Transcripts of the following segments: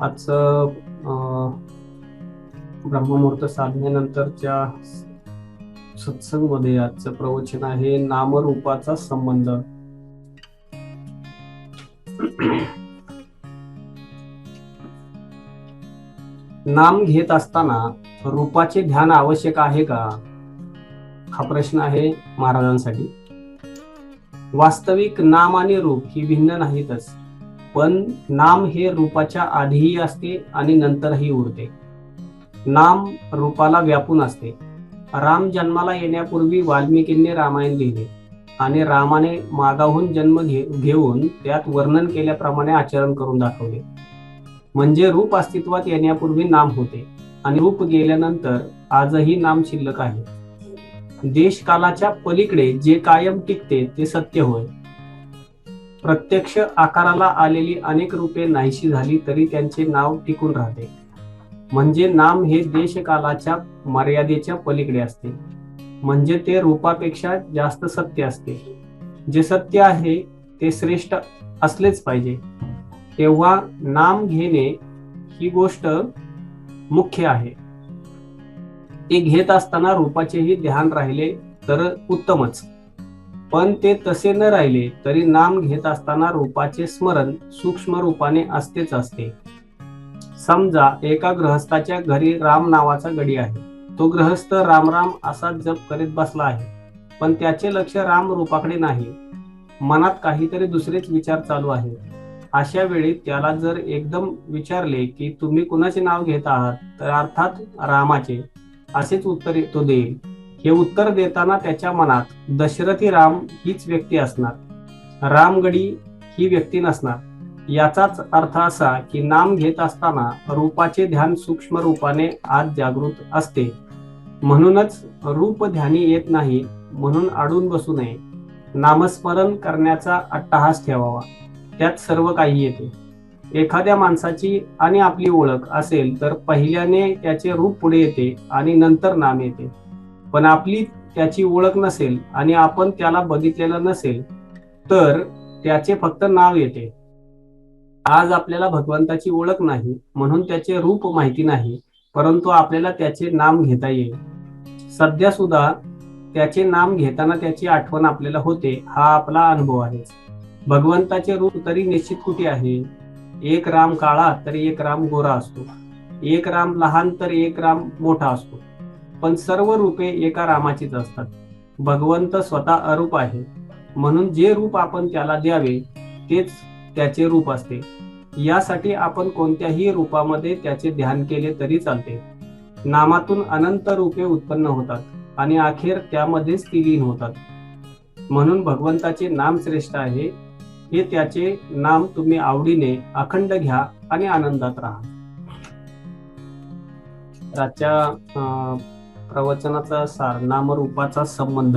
आजचं अं, ब्रह्ममुहूर्त साधनेनंतरच्या सत्संगमध्ये आजचं प्रवचन आहे नामरूपाचा संबंध. नाम घेत असताना रूपाचे ध्यान आवश्यक आहे का? हा प्रश्न आहे महाराजांसाठी. वास्तविक नाम आणि रूप ही भिन्न नाहीतच. पण नाम हे रूपाच्या आधीही असते आणि नंतरही उरते. नाम रूपाला व्यापून असते. राम जन्माला येण्यापूर्वी वाल्मिकींनी रामायण लिहिले आणि रामाने मागाहून जन्म घे घेऊन त्यात वर्णन केल्याप्रमाणे आचरण करून दाखवले. म्हणजे रूप अस्तित्वात येण्यापूर्वी नाम होते आणि रूप गेल्यानंतर आजही नाम शिल्लक आहे. देशकालाच्या पलीकडे जे कायम टिकते ते सत्य होय. प्रत्यक्ष आकाराला आलेली अनेक रूपे नाहीशी झाली तरी त्यांचे नाव टिकून राहते. म्हणजे नाम हे देशकालाच्या मर्यादेच्या पलीकडे असते. म्हणजे ते रूपापेक्षा जास्त सत्य असते. जे सत्य आहे ते श्रेष्ठ असलेच पाहिजे. तेव्हा नाम घेणे ही गोष्ट मुख्य आहे. ते घेत असताना रूपाचेही ध्यान राहिले तर उत्तमच. पण ते तसे न राहिले तरी नाम घेत असताना रूपाचे स्मरण सूक्ष्म रूपाने असतेच असते. समजा एका गृहस्थाच्या घरी राम नावाचा गडी आहे. तो गृहस्थ राम राम असा जप करीत बसला आहे. पण त्याचे लक्ष राम रूपाकडे नाही. मनात काहीतरी दुसरेच विचार चालू आहे. अशा वेळी त्याला जर एकदम विचारले की तुम्ही कुणाचे नाव घेत आहात तर अर्थात रामाचे असेच उत्तर तो देईल. हे उत्तर देताना त्याच्या मनात दशरथी राम हीच व्यक्ती असणार. रामगडी ही व्यक्ती नसणार. याचाच अर्थ असा की नाम घेत असताना रूपाचे ध्यान सूक्ष्म रूपाने आज जागृत असते. म्हणूनच रूप ध्यानी येत नाही म्हणून अडून बसू नये. नामस्मरण करण्याचा अट्टहास ठेवावा. त्यात सर्व काही येते. एखाद्या माणसाची आणि आपली ओळख असेल तर पहिल्याने त्याचे रूप पुढे येते आणि नंतर नाम येते. पण आपली त्याची ओळख नसेल आणि आपण त्याला बघितलेलं नसेल तर त्याचे फक्त नाव येते. आज आपल्याला भगवंताची ओळख नाही म्हणून त्याचे रूप माहिती नाही परंतु आपल्याला त्याचे नाम घेता येईल. सध्या सुद्धा त्याचे नाम घेताना त्याची आठवण आपल्याला होते हा आपला अनुभव आहे. भगवंताचे रूप तरी निश्चित कुठे आहे? एक राम काळा तर एक राम गोरा असतो. एक राम लहान तर एक राम मोठा असतो. पण सर्व रूपे एका रामाचीच असतात. भगवंत स्वतः अरूप आहे. म्हणून जे रूप आपण त्याला द्यावे तेच त्याचे रूप असते. यासाठी आपण कोणत्याही रूपामध्ये त्याचे ध्यान केले तरी चालते. नामातून अनंत रूपे उत्पन्न होतात आणि अखेर त्यामध्येच ती लीन होतात. म्हणून भगवंताचे नाम श्रेष्ठ आहे. हे त्याचे नाम तुम्ही आवडीने अखंड घ्या आणि आनंदात राहा. आजच्या प्रवचनाचा सार नामरूपाचा संबंध.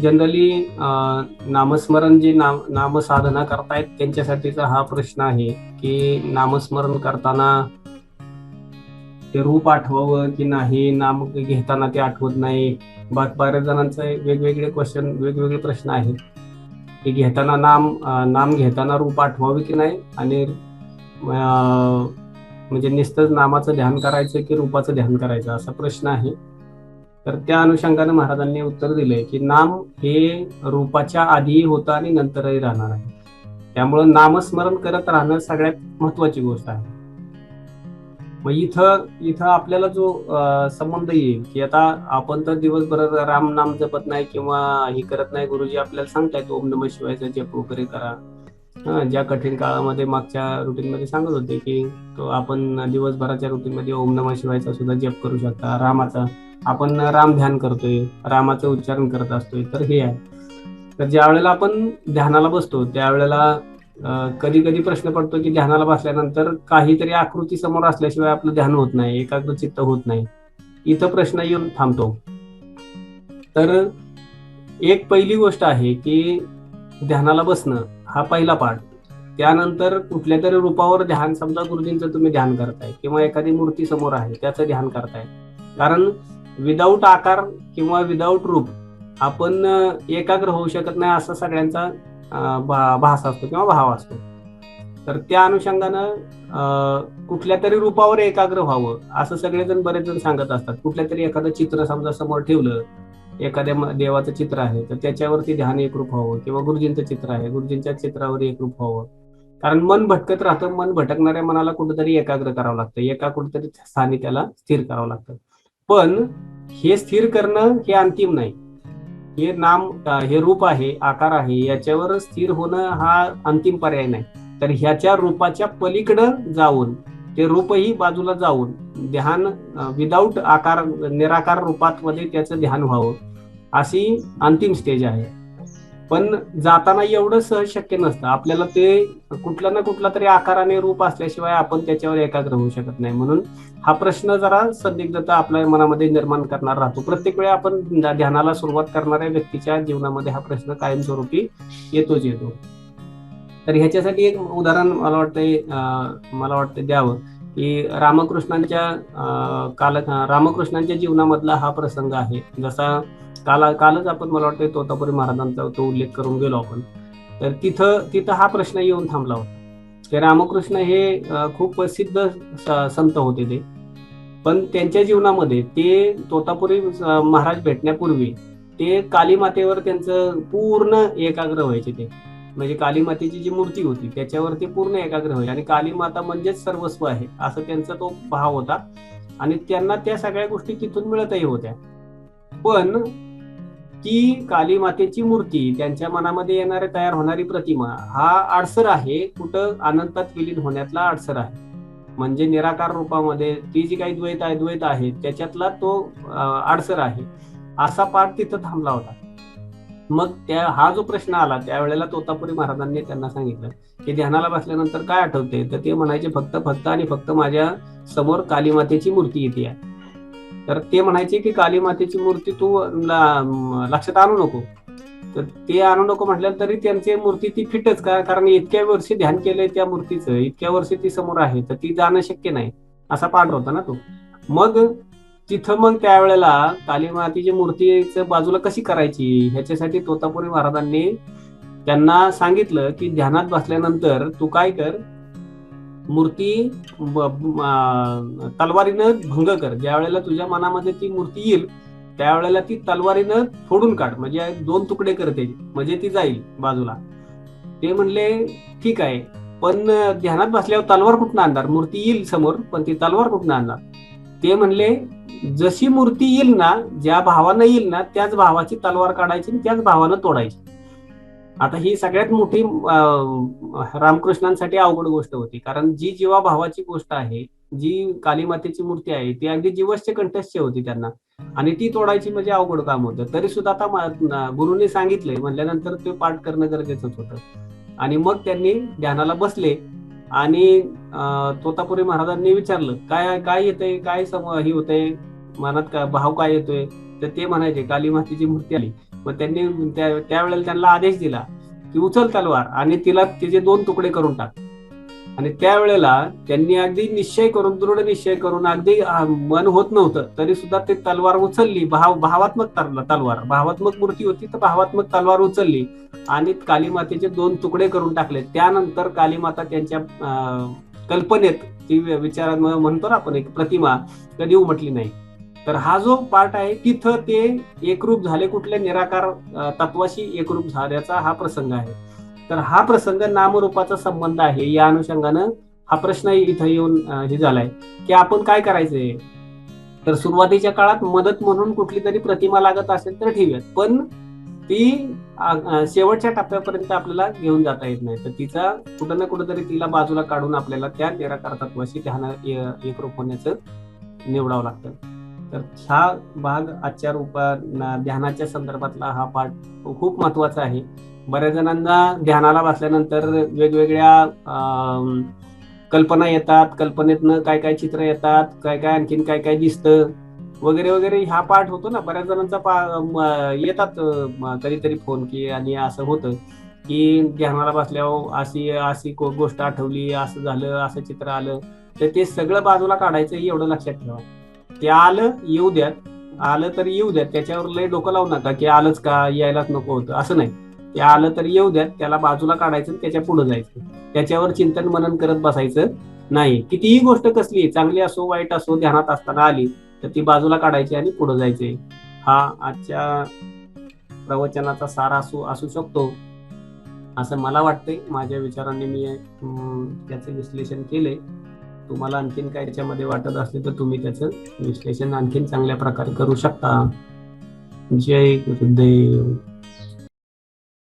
जनरली नामस्मरण जे नाम नामसाधना करतायत त्यांच्यासाठीचा हा प्रश्न आहे की नामस्मरण करताना ते रूप आठवावं की नाही नाम घेताना ते आठवत नाही? बा- बऱ्याच जणांचे वेगवेगळे क्वेश्चन वेगवेगळे प्रश्न आहेत. की घेताना नाम नाम घेताना रूप आठवावे की नाही? आणि म्हणजे नुसतंच नामाचं ध्यान करायचं की रूपाचं ध्यान करायचं असा प्रश्न आहे. तर त्या अनुषंगाने महाराजांनी उत्तर दिले की नाम हे रूपाच्या आधीही होतं आणि नंतरही राहणार आहे. त्यामुळं नामस्मरण करत राहणं सगळ्यात महत्वाची गोष्ट आहे. मग इथं इथं आपल्याला जो संबंध येईल की आता आपण तर दिवसभर राम नाम जपत नाही किंवा हे करत नाही गुरुजी आपल्याला सांगतायत ओम नम शिवायचा जप वगैरे करा. हा ज्या कठीण काळामध्ये मागच्या रुटीन मध्ये सांगत होते की तो आपण दिवसभराच्या रुटीन मध्ये ओम नम शिवायचा सुद्धा जप करू शकता. रामाचा आपण राम ध्यान करतोय रामाचं उच्चारण करत असतोय तर हे आहे. तर ज्या वेळेला आपण ध्यानाला बसतो त्यावेळेला कधी कधी प्रश्न पडतो की ध्यानाला बसल्यानंतर काहीतरी आकृती समोर असल्याशिवाय आपलं ध्यान होत नाही एकाग्र चित्त होत नाही. इथं प्रश्न येऊन थांबतो. तर एक पहिली गोष्ट आहे की ध्यानाला बसणं. हा पहिला पाठ. त्यानंतर कुठल्या तरी रूपावर ध्यान समजा गुरुजींचं तुम्ही ध्यान करताय किंवा एखादी मूर्ती समोर आहे त्याचं ध्यान करताय. कारण विदाऊट आकार किंवा विदाऊट रूप आपण एकाग्र होऊ शकत नाही असा सगळ्यांचा भास असतो किंवा भाव असतो. तर त्या अनुषंगानं कुठल्या तरी रूपावर एकाग्र व्हावं असं सगळेजण बरेच जण सांगत असतात. कुठल्या तरी एखादं चित्र समजा समोर ठेवलं एखाद्या देवाचं चित्र आहे तर त्याच्यावरती ध्यान एकरूप व्हावं किंवा गुरुजींचं चित्र आहे गुरुजींच्या चित्रावर एकरूप व्हावं. कारण मन भटकत राहतं मन भटकणाऱ्या मनाला कुठेतरी एकाग्र करावं लागतं एका कुठेतरी स्थानी त्याला स्थिर करावं लागतं. पण हे स्थिर करणं हे अंतिम नाही. हे नाम हे रूप आहे आकार आहे याच्यावर स्थिर होणं हा अंतिम पर्याय नाही. तर ह्याच्या रूपाच्या पलीकडं जाऊन ते रूपही बाजूला जाऊन ध्यान विदाऊट आकार निराकार रूपात मध्ये त्याचं ध्यान व्हावं. अशी अंतिम स्टेज आहे. पण जाताना एवढं सहज शक्य नसतं. आपल्याला ते कुठला ना कुठला तरी आकाराने रूप असल्याशिवाय आपण त्याच्यावर एकाग्र होऊ शकत नाही. म्हणून हा प्रश्न जरा संदिग्धता आपल्या मनामध्ये निर्माण करणार राहतो. प्रत्येक वेळी आपण ध्यानाला सुरुवात करणाऱ्या व्यक्तीच्या जीवनामध्ये हा प्रश्न कायमस्वरूपी येतोच येतो. तर ह्याच्यासाठी एक उदाहरण मला वाटतंय अं, मला वाटतं द्यावं. की रामकृष्णांच्या काल रामकृष्णांच्या जीवनामधला हा प्रसंग आहे. जसा काल कालच आपण मला वाटतं तोतापुरी महाराजांचा तो उल्लेख करून गेलो आपण. तर तिथं तिथं हा प्रश्न येऊन थांबला होता. ते रामकृष्ण हे खूप प्रसिद्ध स- संत होते ते. पण त्यांच्या जीवनामध्ये ते तोतापुरी महाराज भेटण्यापूर्वी ते काली मातेवर त्यांचं पूर्ण एकाग्र व्हायचे ते. म्हणजे काली मातेची जी मूर्ती होती त्याच्यावरती पूर्ण एकाग्र होईल. आणि काली माता म्हणजेच सर्वस्व आहे असं त्यांचा तो भाव होता. आणि त्यांना त्या सगळ्या गोष्टी तिथून मिळतही होत्या. पण ती काली मातेची मूर्ती त्यांच्या मनामध्ये येणारे तयार होणारी प्रतिमा हा अडसर आहे कुठं अनंतात विलीन होण्यातला अडसर आहे. म्हणजे निराकार रूपामध्ये ती जी काही द्वैत आहे द्वैत आहे त्याच्यातला तो अडसर आहे. असा पाठ तिथं थांबला होता. मग त्या हा जो प्रश्न आला त्यावेळेला तोतापुरी महाराजांनी त्यांना सांगितलं की ध्यानाला बसल्यानंतर काय आठवते तर ते म्हणायचे फक्त फक्त आणि फक्त माझ्यासमोर काली मातेची मूर्ती येते आहे. तर ते म्हणायचे की काली मातेची मूर्ती तू लक्षात आणू नको. तर ते आणू नको म्हटलं तरी त्यांची मूर्ती ती फिटच का? कारण इतक्या वर्षी ध्यान केलंय त्या मूर्तीचं इतक्या वर्षी ती समोर आहे तर ती जाणं शक्य नाही. असा पाठ होता ना तो. मग तिथं मग त्यावेळेला काली मातेची मूर्तीच्या बाजूला कशी करायची? ह्याच्यासाठी तोतापुरी महाराजांनी त्यांना सांगितलं की ध्यानात बसल्यानंतर तू काय कर? मूर्ती तलवारीनं भंग कर. ज्या वेळेला तुझ्या मनामध्ये ती मूर्ती येईल त्यावेळेला ती तलवारीनं फोडून काढ. म्हणजे दोन तुकडे करते. म्हणजे ती जाईल बाजूला. ते म्हणले ठीक आहे. पण ध्यानात बसल्यावर तलवार कुठनं आणणार? मूर्ती येईल समोर पण ती तलवार कुठनं आणणार? ते म्हणले जशी मूर्ती येईल ना ज्या भावानं येईल ना त्याच भावाची तलवार काढायची आणि त्याच भावानं तोडायची. आता ही सगळ्यात मोठी रामकृष्णांसाठी अवघड गोष्ट होती. कारण जी जीवा भावाची गोष्ट आहे जी काली मातेची मूर्ती आहे ती अगदी जीवसचे कंठस्य होती त्यांना. आणि ती तोडायची म्हणजे अवघड काम होतं. तरी सुद्धा आता गुरुने गुरुनी सांगितलंय म्हणल्यानंतर ते पाठ करणं गरजेचंच होतं. आणि मग त्यांनी ध्यानाला बसले. आणि तोतापुरी महाराजांनी विचारलं काय काय येतंय? काय सम हे होतंय? मनात काय भाव काय येतोय? तर ते म्हणायचे काली मातीची मूर्ती आली. मग त्यांनी त्या- त्यावेळेला त्यांना आदेश दिला की उचल तलवार आणि तिला तिचे दोन तुकडे करून टाक. आणि त्यावेळेला त्यांनी अगदी निश्चय करून दृढ निश्चय करून अगदी मन होत नव्हतं तरी सुद्धा ते तलवार उचलली. भाव भावात्मक तल- तलवार. भावात्मक मूर्ती होती तर भावात्मक तलवार उचलली आणि कालीमातेचे दोन तुकडे करून टाकले. त्यानंतर कालीमाता त्यांच्या अं, कल्पनेत ती विचारात म्हणतो ना आपण एक प्रतिमा कधी उमटली नाही. तर हा जो पार्ट आहे तिथं ते एकरूप झाले कुठल्या निराकार तत्वाशी एकरूप झाल्याचा हा प्रसंग आहे. तर हा प्रसंग नामरूपाचा संबंध आहे. या अनुषंगानं हा प्रश्न इथं येऊन हे झालाय. की आपण काय करायचंय? तर सुरुवातीच्या काळात मदत म्हणून कुठली तरी प्रतिमा लागत असेल तर ठेवूयात. पण ती शेवटच्या टप्प्यापर्यंत आपल्याला घेऊन जाता येत नाही. तर तिचा कुठं ना कुठंतरी तिला बाजूला काढून आपल्याला त्या निराकार तत्वाशी ध्यान एकरूप होण्याचं निवडावं लागतं. तर हा भाग आजच्या रूपा ध्यानाच्या संदर्भातला हा पाठ खूप महत्त्वाचा आहे. बऱ्याच जणांना ध्यानाला बसल्यानंतर वेगवेगळ्या कल्पना येतात. कल्पनेतनं काय काय चित्र येतात काय काय आणखीन काय काय दिसतं वगैरे वगैरे हा पाठ होतो ना. बऱ्याच जणांचा पा येतात कधीतरी फोन की आणि असं होतं की ध्यानाला बसल्यावर अशी अशी गोष्ट आठवली असं झालं असं चित्र आलं. तर ते सगळं बाजूला काढायचं एवढं लक्षात ठेवा. ते आलं येऊ द्यात. आलं तर येऊ द्यात. त्याच्यावर लय डोकं लावू नका की आलंच का यायलाच नको होतं. असं नाही. ते आलं तर येऊ द्यात त्याला बाजूला काढायचं त्याच्या पुढे जायचं. त्याच्यावर चिंतन मनन करत बसायचं नाही. कितीही गोष्ट कसली चांगली असो वाईट असो ध्यानात असताना आली तर ती बाजूला काढायची आणि पुढे जायचे. हा आजच्या प्रवचनाचा सार असू असू शकतो. असं मला वाटतंय. माझ्या विचारांनी मी अं, विश्लेषण केलंय. तुम्हाला आणखीन काय याच्यामध्ये वाटत असले तर तुम्ही त्याचं विश्लेषण आणखीन चांगल्या प्रकारे करू शकता. जय गुरुदेव.